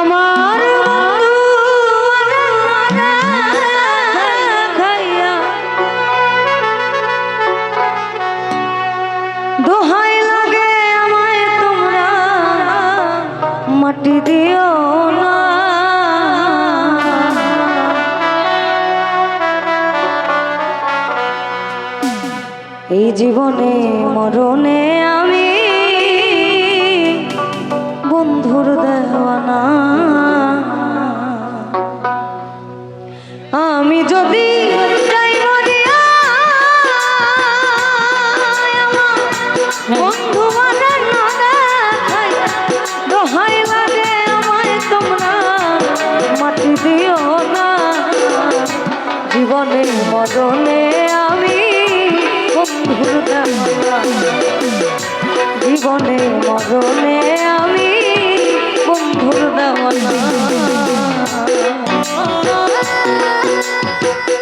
আমার দোহাই লাগে আমায় তোমরা মাটি দিও না। এই জীবনে মরণে আমি আমি যদি তোমরা, মাটি দিও না। জীবনে মরণে আমি বন্ধুর জীবনে মরণে আমি বন্ধুর দেওয়ানা Thank you.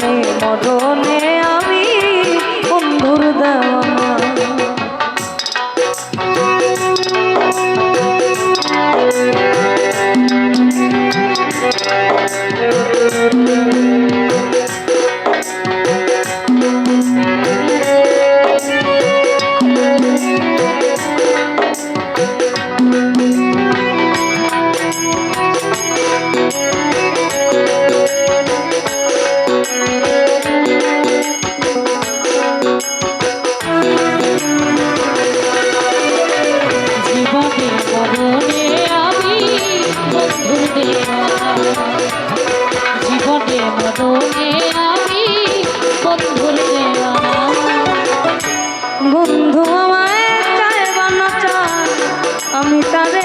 মরণে মরণে আমি বন্ধুর দেওয়া আমি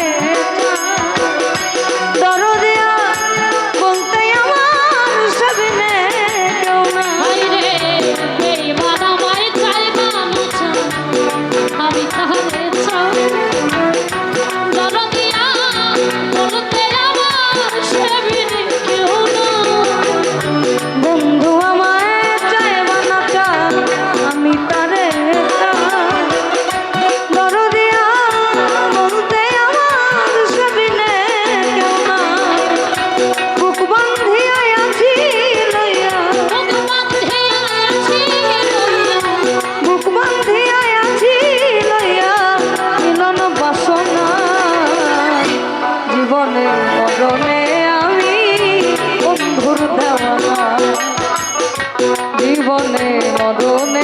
জীবনে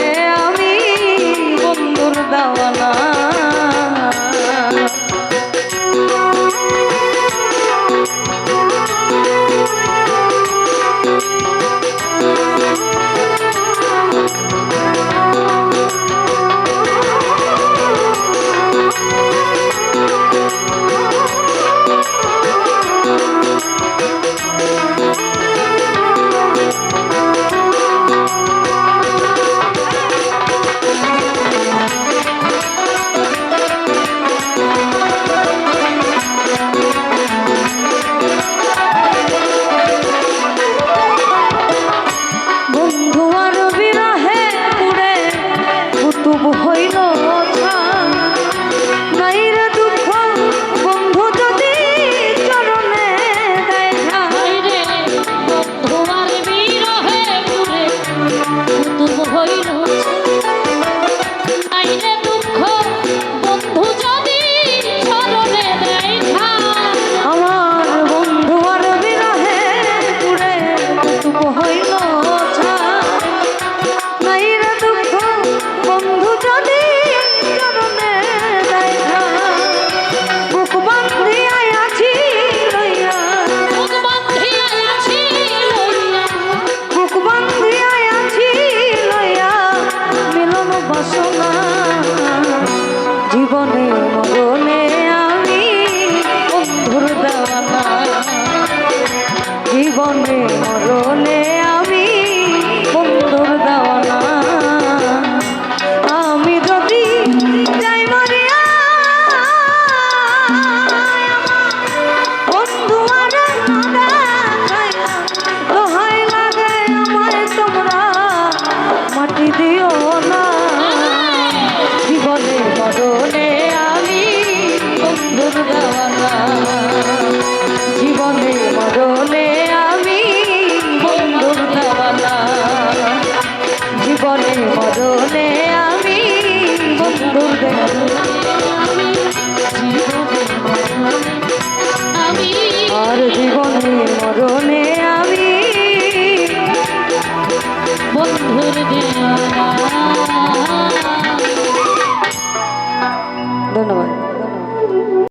জীবনে মরণে